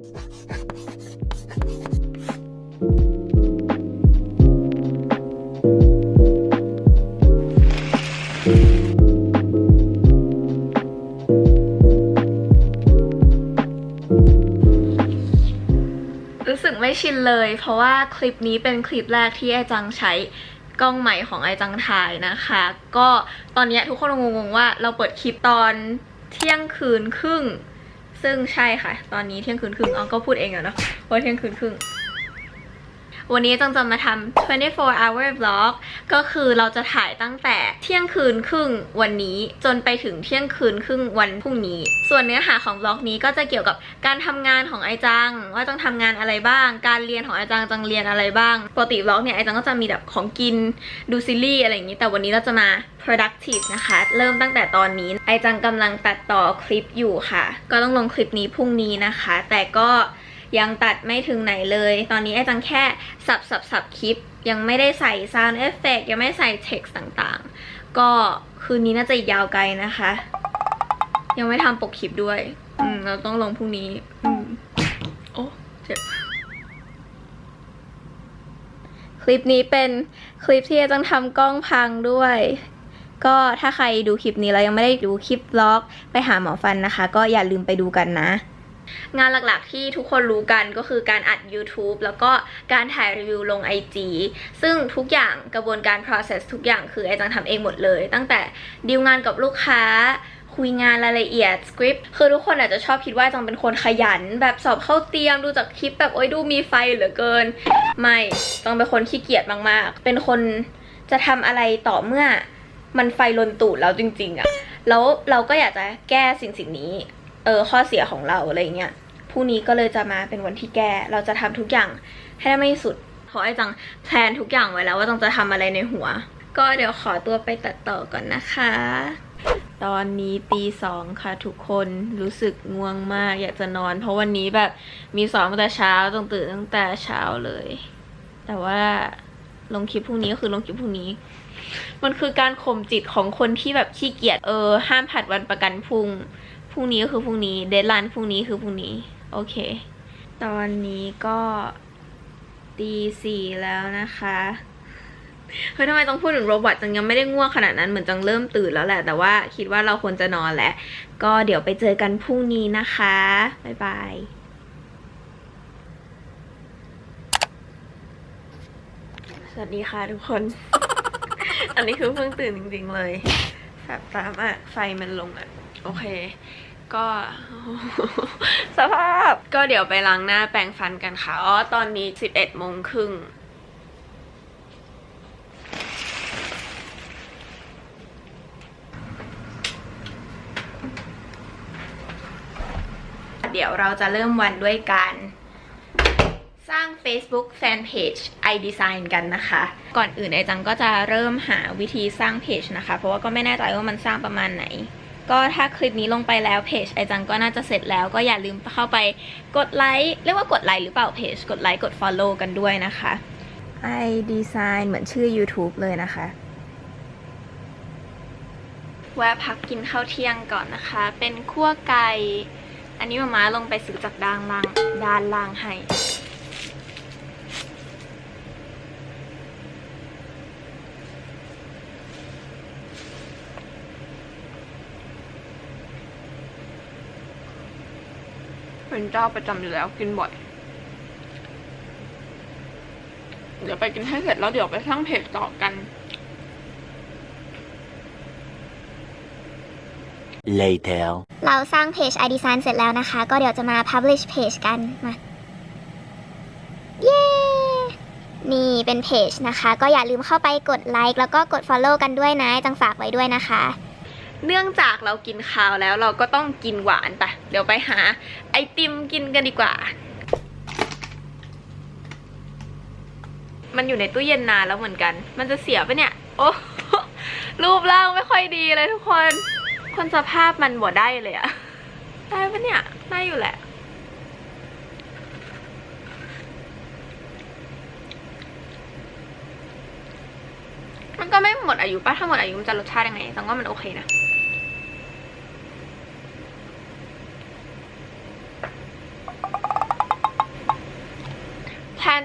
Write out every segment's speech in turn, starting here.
รู้สึกไม่ชินเลย เพราะว่าคลิปนี้เป็นคลิปแรกที่ไอจังใช้กล้องใหม่ของไอจังถ่ายนะคะ ก็ตอนนี้ทุกคนงงๆว่าเราเปิดคลิปตอนเที่ยงคืนครึ่ง ซึ่งใช่ค่ะ ตอนนี้เที่ยงคืนครึ่งอองก็พูดเองอะเนาะว่าเที่ยงคืนครึ่ง วันนี้จังจะมาทำ24 hour vlog ก็คือเราจะถ่ายตั้งแต่เที่ยงคืนครึ่งวันนี้จนไปถึงเที่ยงคืนครึ่งวันพรุ่งนี้ ส่วนเนื้อหาของบล็อกนี้ก็จะเกี่ยวกับการทำงานของไอจัง ว่าต้องทำงานอะไรบ้าง การเรียนของไอจังจังเรียนอะไรบ้างปกติบล็อกเนี่ยไอจังก็จะมีแบบของกินดูซีรีส์อะไรอย่างนี้ แต่วันนี้เราจะมา productive นะคะ เริ่มตั้งแต่ตอนนี้ไอจังกำลังตัดต่อคลิปอยู่ค่ะ ก็ต้องลงคลิปนี้พรุ่งนี้นะคะ แต่ก็ ยังตัดไม่ถึงไหนเลย ตอนนี้ไอจังแค่สับสับสับคลิป ยังไม่ได้ใส่ sound effect ยังไม่ใส่ text ต่างๆ ก็คืนนี้น่าจะยาวไกลนะคะ ยังไม่ทำปกคลิปด้วย อืม เราต้องลงพรุ่งนี้ อืม โอ้เจ็บคลิปนี้เป็นคลิปที่ต้องทำกล้องพังด้วย ก็ถ้าใครดูคลิปนี้แล้วยังไม่ได้ดูคลิปบล็อก ไปหาหมอฟันนะคะ ก็อย่าลืมไปดูกันนะ งานหลักๆที่ทุกคนรู้กันก็คือการอัด YouTube แล้วก็การถ่ายรีวิวลง IG ซึ่งทุกอย่างกระบวนการ process ทุกอย่างคือไอจังทำเองหมดเลย ตั้งแต่ดีลงานกับลูกค้าคุยงานรายละเอียดสคริปต์คือทุกคนอาจจะชอบคิดว่าจังเป็นคนขยัน แบบสอบเข้าเตรียมดูจากคลิปแบบโอ้ยดูมีไฟเหลือเกิน ไม่จังเป็นคนขี้เกียจมากๆ เป็นคนจะทำอะไรต่อเมื่อมันไฟลนตูดแล้วจริง ๆอะแล้วเราก็อยากจะแก้สิ่งสิ่งนี้ เออข้อเสียของเราอะไรเงี้ยพรุ่งนี้ก็เลยจะมาเป็นวันที่แก้เราจะทำทุกอย่างให้ได้ไม่สุดเพราะไอ้จังแพลนทุกอย่างไว้แล้วว่าจังจะทำอะไรในหัว ก็เดี๋ยวขอตัวไปตัดต่อก่อนนะคะ ตอนนี้ตีสองค่ะทุกคนรู้สึกง่วงมากอยากจะนอน เพราะวันนี้แบบมีสอนตั้งแต่เช้าต้องตื่นตั้งแต่เช้าเลย แต่ว่าลงคลิปพรุ่งนี้ก็คือลงคลิปพรุ่งนี้ มันคือการข่มจิตของคนที่แบบขี้เกียจเออห้ามผัดวันประกันพรุ่ง พรุ่งนี้ก็คือพรุ่งนี้ เดทไลน์พรุ่งนี้คือพรุ่งนี้ โอเค ตอนนี้ก็ตีสี่แล้วนะคะเฮ้ยทำไมต้องพูดถึงโรบอทจังยังไม่ได้ง่วงขนาดนั้นเหมือนจังเริ่มตื่นแล้วแหละ แต่ว่าคิดว่าเราควรจะนอนแหละ ก็เดี๋ยวไปเจอกันพรุ่งนี้นะคะ บ๊ายบายสวัสดีค่ะทุกคน อันนี้คือเพิ่งตื่นจริงๆเลยแบบตามอะไฟมันลงอะ โอเค ก็สภาพก็เดี๋ยวไปล้างหน้าแปรงฟันกันค่ะ อ๋อ ตอนนี้ 11โมงครึ่งเดี๋ยวเราจะเริ่มวันด้วยการสร้าง Facebook Fanpage iDesign กันนะคะ ก่อนอื่นไอจังก็จะเริ่มหาวิธีสร้างเพจนะคะ เพราะว่าก็ไม่แน่ใจว่ามันสร้างประมาณไหน ก็ถ้าคลิปนี้ลงไปแล้วเพจไอจังก็น่าจะเสร็จแล้ว ก็อย่าลืมเข้าไปกดไลค์เรียกว่ากดไลค์หรือเปล่าเพจกดไลค์กด Follow กันด้วยนะคะ iDesign เหมือนชื่อ YouTube เลยนะคะแวะพักกินข้าวเที่ยงก่อนนะคะ เป็นคั่วไก่ อันนี้มาม่าลงไปซื้อจากด้านล่าง ด้านล่างให้ เป็นเจ้าประจำอยู่แล้วกินบ่อย เดี๋ยวไปกินให้เสร็จแล้วเดี๋ยวไปสร้างเพจต่อกัน Later. เราสร้างเพจ iDesign เสร็จแล้วนะคะ ก็เดี๋ยวจะมา publish page กันมา เย้ นี่เป็นเพจนะคะ ก็อย่าลืมเข้าไปกดไลค์แล้วก็กด follow กันด้วยนะ จังฝากไว้ด้วยนะคะ เนื่องจากเรากินข้าวแล้วเราก็ต้องกินหวานไปเดี๋ยวไปหาไอติมกินกันดีกว่า มันอยู่ในตู้เย็นนานแล้วเหมือนกัน มันจะเสียปะเนี่ย โอ้รูปร่างไม่ค่อยดีเลยทุกคน คนสภาพมันบ่ได้เลยอะได้ปะเนี่ย ได้อยู่แหละมันก็ไม่หมดอายุป่ะ ถ้าหมดอายุมันจะรสชาติยังไงตังว่ามันโอเคนะ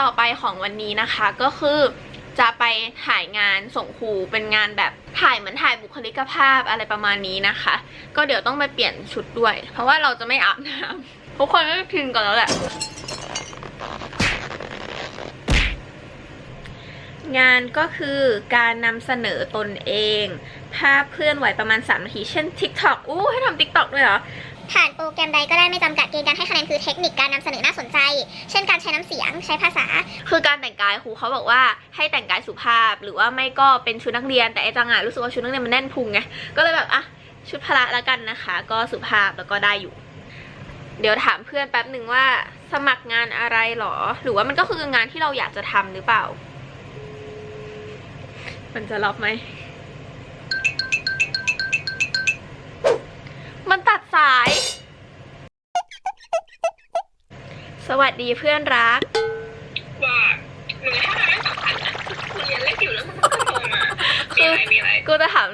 ต่อไปของวันนี้นะคะก็คือจะไปถ่ายงานส่งครูเป็นงานแบบถ่ายเหมือนถ่ายบุคลิกภาพอะไรประมาณนี้นะคะ ก็เดี๋ยวต้องไปเปลี่ยนชุดด้วย เพราะว่าเราจะไม่อาบน้ำทุกคนไม่พิงก่อนแล้วแหละ งานก็คือการนำเสนอตนเอง ภาพเคลื่อนไหวประมาณ 3 นาที เช่น TikTok อู้ให้ทำ TikTok ด้วยเหรอ ผ่านโปรแกรมใดก็ได้ไม่จำกัดเกณฑ์การให้คะแนนคือเทคนิคการนำเสนอน่าสนใจ เช่นการใช้น้ำเสียงใช้ภาษา คือการแต่งกายครูเขาบอกว่าให้แต่งกายสุภาพ หรือว่าไม่ก็เป็นชุดนักเรียน แต่ไอจังอะรู้สึกว่าชุดนักเรียนมันแน่นพุงไงก็เลยแบบอะชุดพละละกันนะคะ ก็สุภาพแล้วก็ได้อยู่ เดี๋ยวถามเพื่อนแป๊บหนึ่งว่าสมัครงานอะไรหรอ หรือว่ามันก็คืองานที่เราอยากจะทำหรือเปล่า มันจะรับไหม สวัสดีเพื่อนรัก ว่าหนูถ้ามันไม่สำคัญนะคุณเรียนเล็กอยู่แล้วมันก็โทรมามีอะไรมีอะไรกูจะถาม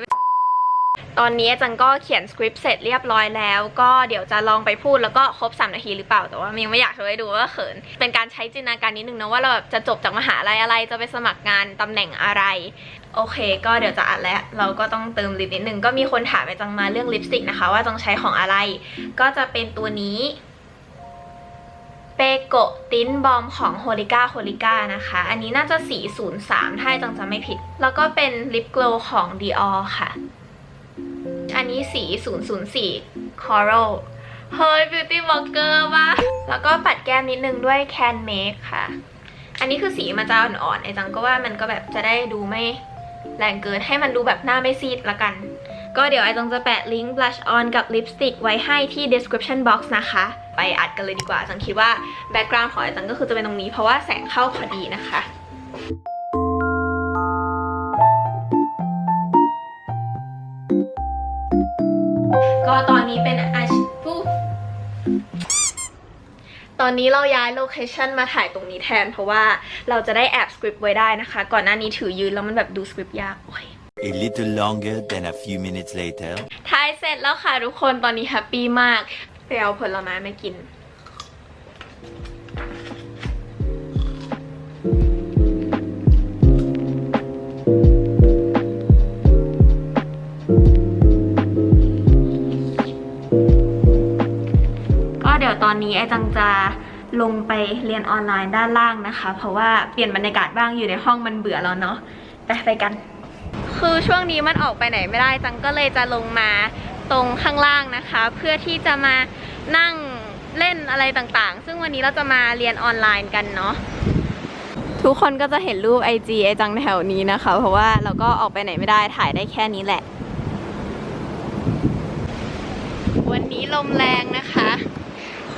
ตอนนี้จังก็เขียนสคริปต์เสร็จเรียบร้อยแล้ว ก็เดี๋ยวจะลองไปพูดแล้วก็ครบ 3 นาทีหรือเปล่าแต่ว่ายังไม่อยากโชว์ให้ดูว่าเขิน เป็นการใช้จินตนาการนิดนึงนะว่าเราแบบจะจบจากมหาลัยอะไรจะไปสมัครงานตำแหน่งอะไร โอเค ก็เดี๋ยวจะอัดแล้วเราก็ต้องเติมลิปนิดนึงก็มีคนถามไปจังมาเรื่องลิปสติกนะคะ ว่าจังใช้ของอะไร ก็จะเป็นตัวนี้เปโกติ้นบอมของโฮลิก้าโฮลิก้านะคะ อันนี้น่าจะสี03 ถ้าจังจะไม่ผิด แล้วก็เป็นลิปโกลของ Dior ค่ะ อันนี้สี 004 Coral เฮ้ย Beauty Blogger ว่ะแล้วก็ปัดแก้มนิดนึงด้วย Can Make ค่ะ อันนี้คือสีมันจะอ่อนๆไอจังก็ว่ามันก็แบบจะได้ดูไม่แรงเกินให้มันดูแบบหน้าไม่ซีดละกัน ก็เดี๋ยวไอจังจะแปะลิงก์ blush on กับ lipstick ไว้ให้ที่ description box นะคะ ไปอัดกันเลยดีกว่าจังคิดว่า background ของไอจังก็คือจะเป็นตรงนี้เพราะว่าแสงเข้าพอดีนะคะก็ตอนนี้เป็นอาชีพตอนนี้เราย้ายโลเคชันมาถ่ายตรงนี้แทน เพราะว่าเราจะได้แอบสคริปต์ไว้ได้นะคะ ก่อนหน้านี้ถือยืนแล้วมันแบบดูสคริปต์ยากโอ้ย A little longer than a few minutes later. ถ่ายเสร็จแล้วค่ะทุกคนตอนนี้แฮปปี้มากไปเอาผลไม้มากิน ก็เดี๋ยวตอนนี้ไอ้จังจะลงไปเรียนออนไลน์ด้านล่างนะคะ เพราะว่าเปลี่ยนบรรยากาศบ้างอยู่ในห้องมันเบื่อแล้วเนาะไปไปกัน คือช่วงนี้มันออกไปไหนไม่ได้จังก็เลยจะลงมาตรงข้างล่างนะคะ เพื่อที่จะมานั่งเล่นอะไรต่างๆ ซึ่งวันนี้เราจะมาเรียนออนไลน์กันเนาะทุกคนก็จะเห็นรูป IG ไอจังแถวนี้นะคะ เพราะว่าเราก็ออกไปไหนไม่ได้ถ่ายได้แค่นี้แหละ วันนี้ลมแรงนะคะ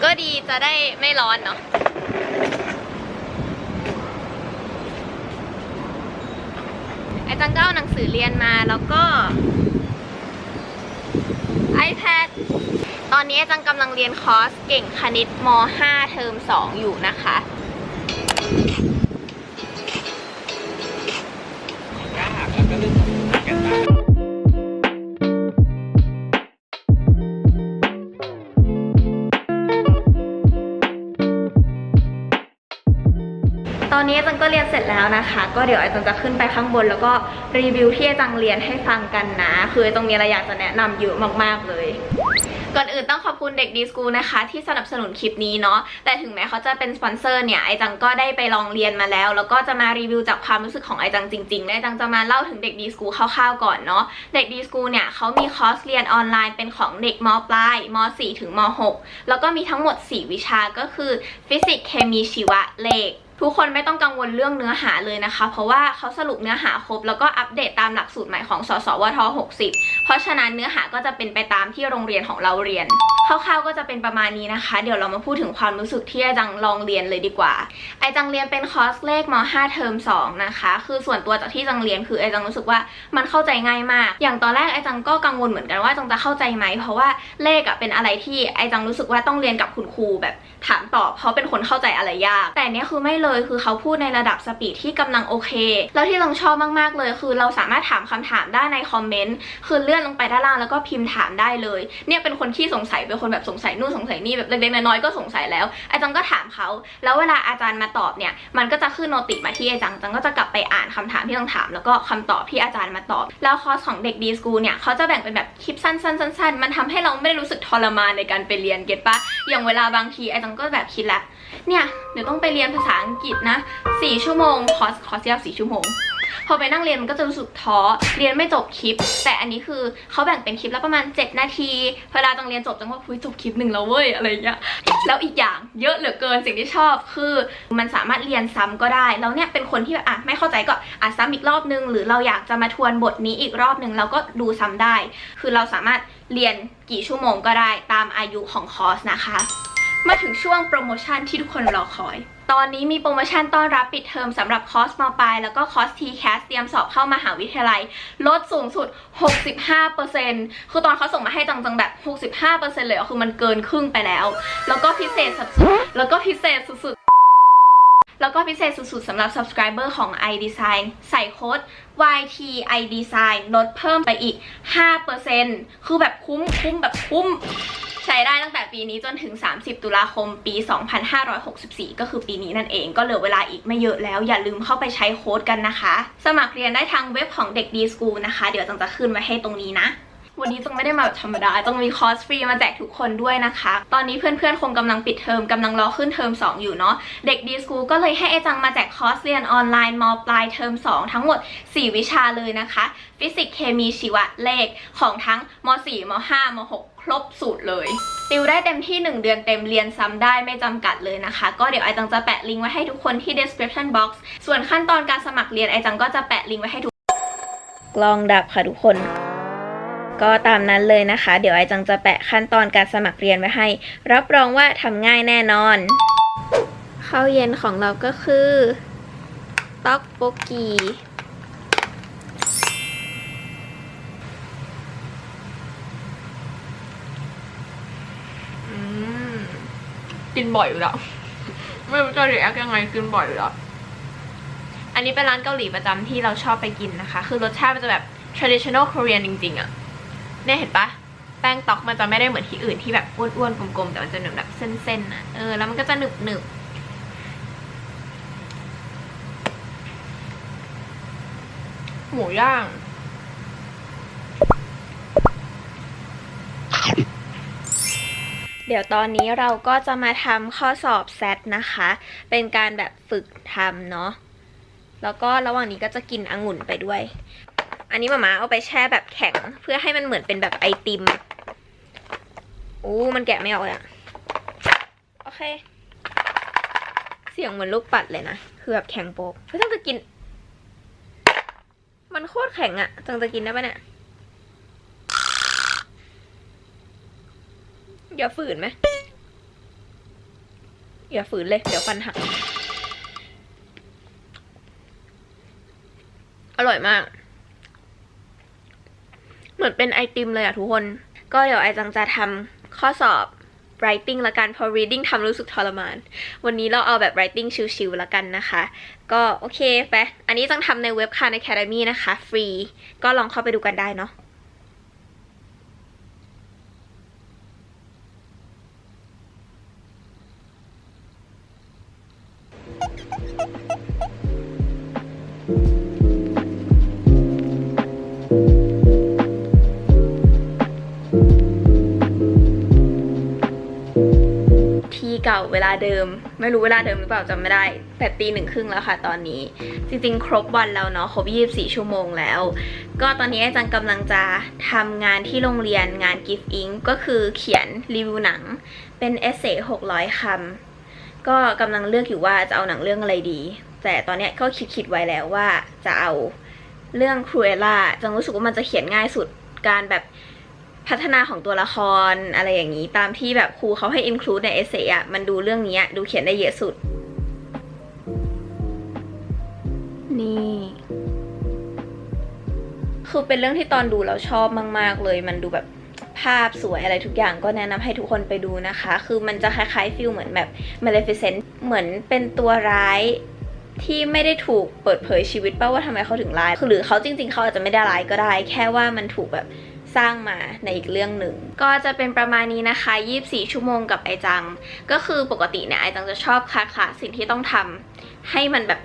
ก็ดีจะได้ไม่ร้อนเนาะ จังก็เอาหนังสือเรียนมาแล้วก็ iPad ตอนนี้อาจังกำลังเรียนคอร์สเก่งคณิตม 5 เทอม2 อยู่นะคะ จังก็เรียนเสร็จแล้วนะคะ ก็เดี๋ยวไอจังจะขึ้นไปข้างบน แล้วก็รีวิวที่ไอจังเรียนให้ฟังกันนะ คือไอตรงนี้เราอยากจะแนะนำเยอะมากๆเลยก่อนอื่นต้องขอบคุณเด็กดีสกูนะคะ ที่สนับสนุนคลิปนี้เนาะแต่ถึงแม้เขาจะเป็นสปอนเซอร์เนี่ยไอจังก็ได้ไปลองเรียนมาแล้ว แล้วก็จะมารีวิวจากความรู้สึกของไอจังจริงๆและไอจังจะมาเล่าถึงเด็กดีสกูคร่าวๆก่อนเนาะเด็กดีสกูเนี่ยเขามีคอร์สเรียนออนไลน์เป็นของเด็กมปลายม .4 ถึงม .6 แล้วก็มีทั้งหมด 4 วิชาก็คือฟิสิกส์เคมีชีวะเลข ทุกคนไม่ต้องกังวลเรื่องเนื้อหาเลยนะคะ เพราะว่าเขาสรุปเนื้อหาครบ แล้วก็อัปเดตตามหลักสูตรใหม่ของสสวท 60 เพราะฉะนั้นเนื้อหาก็จะเป็นไปตามที่โรงเรียนของเราเรียนคร่าวๆก็จะเป็นประมาณนี้นะคะ เดี๋ยวเรามาพูดถึงความรู้สึกที่ไอจังลองเรียนเลยดีกว่า ไอจังเรียนเป็นคอร์สเลขม 5 เทอม 2 นะคะ คือส่วนตัวจากที่จังเรียนคือไอจังรู้สึกว่ามันเข้าใจง่ายมาก อย่างตอนแรกไอจังก็กังวลเหมือนกันว่าจังจะเข้าใจไหม เพราะว่าเลขอะเป็นอะไรที่ไอจังรู้สึกว่าต้องเรียนกับคุณครูแบบถามตอบ เพราะเป็นคนเข้าใจอะไรยาก แต่เนี้ยคือไม่เลยคือเขาพูดในระดับสปีดที่กำลังโอเค แล้วที่เราชอบมากๆเลย คือเราสามารถถามคำถามได้ในคอมเมนต์คือเลื่อนลงไปด้านล่างแล้วก็พิมพ์ถามได้เลย เนี่ยเป็นคนขี้สงสัยเป็นคนแบบสงสัยนู่นสงสัยนี่แบบเล็กๆน้อยๆก็สงสัยแล้วไอจังก็ถามเขาแล้วเวลาอาจารย์มาตอบเนี่ยมันก็จะขึ้นโนติมาที่ไอจังจังก็จะกลับไปอ่านคำถามที่ต้องถาม แล้วก็คำตอบที่อาจารย์มาตอบ แล้วคอร์สของเด็กดีสกูเนี่ยเขาจะแบ่งเป็นแบบคลิปสั้นๆๆๆมันทำให้เราไม่ได้รู้สึกทรมานในการไปเรียนเก็ตปะอย่างเวลาบางทีไอจังก็แบบคิดละเนี่ยเดี๋ยวต้องไปเรียนภาษาอังกฤษนะสี่ชั่วโมงคอร์สคอร์สยาวสี่ชั่วโมง พอไปนั่งเรียนมันก็จะรู้สึกท้อเรียนไม่จบคลิป แต่อันนี้คือเขาแบ่งเป็นคลิปละประมาณ 7 นาทีเวลาจังเรียนจบจังว่าคุยจบคลิปหนึ่งแล้วเว้ยอะไรเงี้ยแล้วอีกอย่างเยอะเหลือเกินสิ่งที่ชอบคือ มันสามารถเรียนซ้ำก็ได้แล้วเนี่ยเป็นคนที่แบบอะไม่เข้าใจก็อะซ้ำอีกรอบนึง หรือเราอยากจะมาทวนบทนี้อีกรอบนึงเราก็ดูซ้ำได้ คือเราสามารถเรียนกี่ชั่วโมงก็ได้ตามอายุของคอร์สนะคะ มาถึงช่วงโปรโมชั่นที่ทุกคนรอคอย ตอนนี้มีโปรโมชั่นต้อนรับปิดเทอมสำหรับคอร์สมปลาย แล้วก็คอร์ส TCAS เตรียมสอบเข้ามหาวิทยาลัย ลดสูงสุด 65%คือตอนเขาส่งมาให้จังๆแบบ 65%เลยอะคือมันเกินครึ่งไปแล้ว แล้วก็พิเศษสุดๆแล้วก็พิเศษสุดๆ แล้วก็พิเศษสุดๆสำหรับ subscriber ของ iDesign ใส่โค้ด YT iDesign ลดเพิ่มไปอีก 5%คือแบบคุ้มคุ้มแบบคุ้ม ได้ตั้งแต่ปีนี้จนถึง 30 ตุลาคมปี 2564 ก็คือปีนี้นั่นเองก็เหลือเวลาอีกไม่เยอะแล้ว อย่าลืมเข้าไปใช้โค้ดกันนะคะ สมัครเรียนได้ทางเว็บของเด็กดีสกูลนะคะ เดี๋ยวจังจะขึ้นไว้ให้ตรงนี้นะ วันนี้จังไม่ได้มาแบบธรรมดา ต้องมีคอร์สฟรีมาแจกทุกคนด้วยนะคะ ตอนนี้เพื่อนๆ คงกำลังปิดเทอมกำลังรอขึ้นเทอม2 อยู่เนาะ เด็กดีสกูก็เลยให้ไอจังมาแจกคอร์สเรียนออนไลน์มปลายเทอม2 ทั้งหมด 4 วิชาเลยนะคะ ฟิสิกส์เคมีชีวะเลขของทั้งม .4 ม .5 ม .6 ครบสูตรเลย ติวได้เต็มที่ 1 เดือนเต็มเรียนซ้ำได้ไม่จำกัดเลยนะคะ ก็เดี๋ยวไอจังจะแปะลิงก์ไว้ให้ทุกคนที่ description box ส่วนขั้นตอนการสมัครเรียนไอจังก็จะแปะลิงก์ไว้ให้ทุกกลองดับค่ะทุกคน ก็ตามนั้นเลยนะคะ เดี๋ยวไอจังจะแปะขั้นตอนการสมัครเรียนไว้ให้ รับรองว่าทำง่ายแน่นอน ข้าวเย็นของเราก็คือต๊อกโบกีอืมกินบ่อยอยู่แล้ว ไม่รู้จะรีแอคยังไงกินบ่อยอยู่แล้ว อันนี้เป็นร้านเกาหลีประจำที่เราชอบไปกินนะคะ คือรสชาติมันจะแบบ traditional Korean จริงๆอะ เนี่ยเห็นปะแป้งต๊อกมันจะไม่ได้เหมือนที่อื่นที่แบบอ้วนๆกลมๆแต่มันจะเหมือนแบบเส้นๆนะเออแล้วมันก็จะหนึบๆหมูย่าง เดี๋ยวตอนนี้เราก็จะมาทำข้อสอบแซดนะคะ เป็นการแบบฝึกทำเนาะ แล้วก็ระหว่างนี้ก็จะกินองุ่นไปด้วย อันนี้มามาเอาไปแช่แบบแข็ง เพื่อให้มันเหมือนเป็นแบบไอติมอู้มันแกะไม่ออกเลยอะโอเค เสียงเหมือนลูกปัดเลยนะ คือแบบแข็งโป๊กเฮ้ยต้องจะกิน มันโคตรแข็งอะจังจะกินได้ปะเนี่ยอย่าฝืนไหมอย่าฝืนเลย เดี๋ยวฟันหัก อร่อยมาก มือนเป็นไอติมเลยอะทุกคน ก็เดี๋ยวไอจังจะทำข้อสอบ writing ละกันพอ reading ทำรู้สึกทรมาน วันนี้เราเอาแบบ writing ชิวๆละกันนะคะ ก็โอเคไปอันนี้จังทำในเว็บ Khan Academy นะคะ ฟรี ก็ลองเข้าไปดูกันได้เนาะที่ เก่าเวลาเดิม ไม่รู้เวลาเดิมหรือเปล่าจำไม่ได้ แต่ตีหนึ่งครึ่งแล้วค่ะตอนนี้ จริงๆ ครบวันแล้วเนาะครบ 24 ชั่วโมงแล้ว ก็ตอนนี้อาจารย์กำลังจะทำงานที่โรงเรียนงาน Gift Ink ก็คือเขียนรีวิวหนัง เป็นเอเซ่600คำก็กำลังเลือกอยู่ว่าจะเอาหนังเรื่องอะไรดี แต่ตอนเนี้ยก็คิดคิดๆไว้แล้วว่าจะเอาเรื่องครูเอล่าจังรู้สึกว่ามันจะเขียนง่ายสุดการแบบ พัฒนาของตัวละครอะไรอย่างนี้ ตามที่แบบครูเขาให้ include ในเอเซอะมันดูเรื่องนี้อะดูเขียนได้เยอะสุด นี่ คือเป็นเรื่องที่ตอนดูเราชอบมาก ๆ เลย มันดูแบบภาพสวยอะไรทุกอย่างก็แนะนำให้ทุกคนไปดูนะคะ คือมันจะคล้ายๆฟิลเหมือนแบบ Maleficent เหมือนเป็นตัวร้ายที่ไม่ได้ถูกเปิดเผยชีวิตป่าว่าทำไมเขาถึงร้าย คือหรือเขาจริง ๆ เขาอาจจะไม่ได้ร้ายก็ได้ แค่ว่ามันถูกแบบ สร้างมาในอีกเรื่องหนึ่ง ก็จะเป็นประมาณนี้นะคะ 24 ชั่วโมงกับไอจัง ก็คือปกติเนี่ยไอจังจะชอบคลาคลาสิ่งที่ต้องทำให้มันแบบ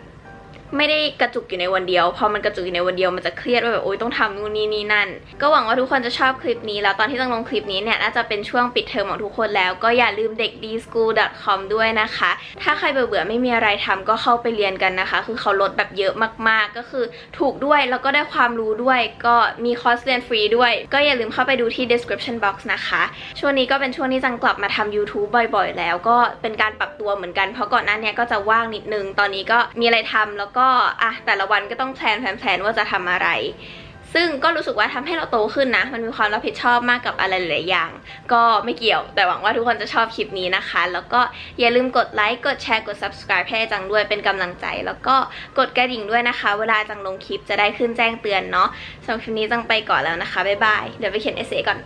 ไม่ได้กระจุกอยู่ในวันเดียว พอมันกระจุกอยู่ในวันเดียวมันจะเครียดว่าแบบโอ๊ยต้องทำนู่นนี่นี่นั่น ก็หวังว่าทุกคนจะชอบคลิปนี้ แล้วตอนที่ต้องลงคลิปนี้เนี่ยน่าจะเป็นช่วงปิดเทอมของทุกคนแล้ว ก็อย่าลืมเด็ก dschool.com ด้วยนะคะ ถ้าใครเบื่อๆไม่มีอะไรทำก็เข้าไปเรียนกันนะคะ คือเขาลดแบบเยอะมากๆ ก็คือถูกด้วยแล้วก็ได้ความรู้ด้วย ก็มีคอร์สเรียนฟรีด้วย ก็อย่าลืมเข้าไปดูที่ description box นะคะ ช่วงนี้ก็เป็นช่วงที่จังกลับมาทำ YouTube บ่อย ๆ แล้ว ก็เป็นการปรับตัวเหมือนกัน เพราะก่อนหน้านี้ก็จะว่างนิดนึง ตอนนี้ก็มีอะไรทำแล้วก็อะแต่ละวันก็ต้องแพลนแพลนว่าจะทำอะไร ซึ่งก็รู้สึกว่าทำให้เราโตขึ้นนะ มันมีความรับผิดชอบมากกับอะไรหลายอย่าง ก็ไม่เกี่ยวแต่หวังว่าทุกคนจะชอบคลิปนี้นะคะ แล้วก็อย่าลืมกดไลค์ กดแชร์ กด subscribe ให้จังด้วยเป็นกำลังใจ แล้วก็กดกระดิ่งด้วยนะคะ เวลาจังลงคลิปจะได้ขึ้นแจ้งเตือนเนาะสำหรับคลิปนี้จังไปก่อนแล้วนะคะบ๊ายบายเดี๋ยวไปเขียนเอเซก่อน